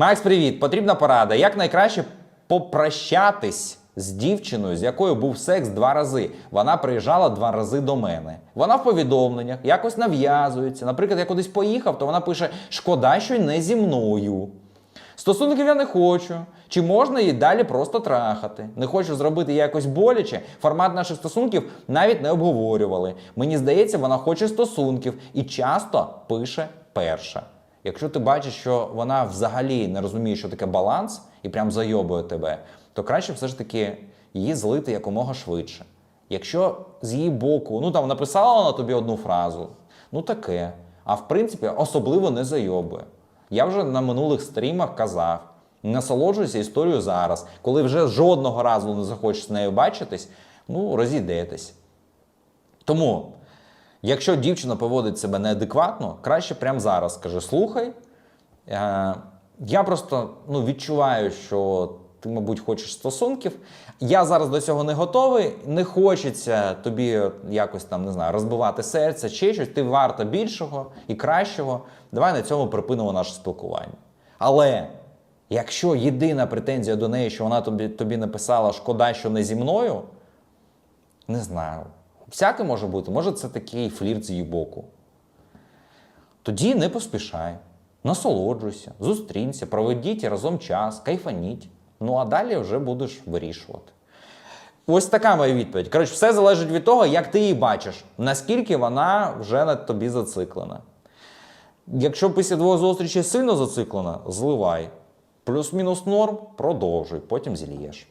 Макс, привіт! Потрібна порада. Як найкраще попрощатись з дівчиною, з якою був секс два рази. Вона приїжджала два рази до мене. Вона в повідомленнях якось нав'язується. Наприклад, я кудись поїхав, то вона пише: Шкода, що не зі мною. Стосунків я не хочу. Чи можна її далі просто трахати? Не хочу зробити якось боляче. Формат наших стосунків навіть не обговорювали. Мені здається, вона хоче стосунків і часто пише перша. Якщо ти бачиш, що вона взагалі не розуміє, що таке баланс, і прям зайобує тебе, то краще все ж таки її злити якомога швидше. Якщо з її боку, ну там написала вона тобі одну фразу, ну таке. А в принципі, особливо не зайобує. Я вже на минулих стрімах казав: насолоджуйся історією зараз, коли вже жодного разу не захочеш з нею бачитись, ну розійдетесь. Тому, якщо дівчина поводить себе неадекватно, краще прямо зараз скажи: слухай, е, я просто ну, відчуваю, що ти, мабуть, хочеш стосунків. Я зараз до цього не готовий, не хочеться тобі якось там не знаю, розбивати серце чи щось. Ти варта більшого і кращого. Давай на цьому припинимо наше спілкування. Але якщо єдина претензія до неї, що вона тобі, тобі написала шкода, що не зі мною, не знаю. Всяке може бути. Може, це такий флірт з її боку. Тоді не поспішай, насолоджуйся, зустрінься, проведіть разом час, кайфаніть. Ну а далі вже будеш вирішувати. Ось така моя відповідь. Коротше, все залежить від того, як ти її бачиш, наскільки вона вже на тобі зациклена. Якщо після двох зустрічей сильно зациклена, зливай. Плюс-мінус норм, продовжуй, потім зільєш.